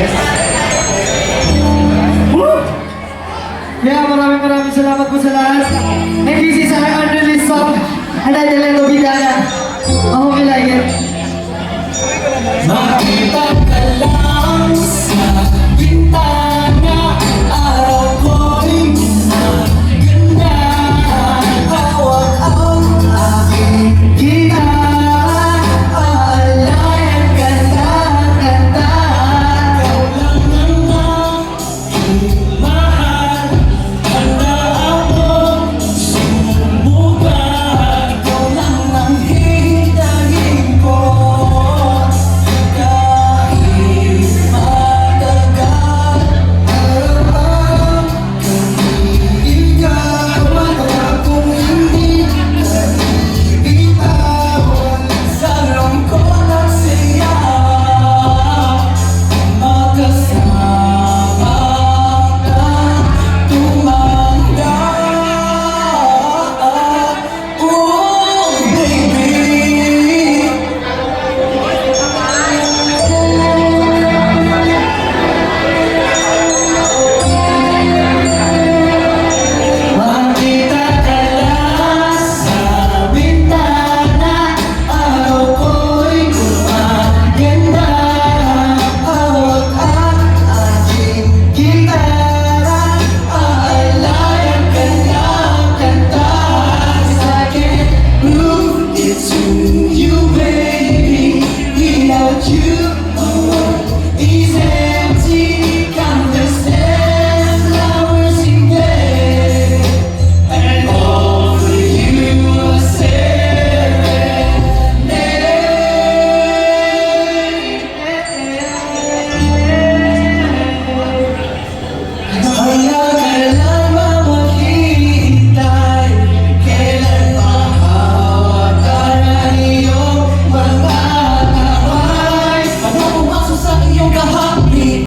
Yes. Woo! Yeah, maraming maraming salamat po sa lahat. And this is our unreleased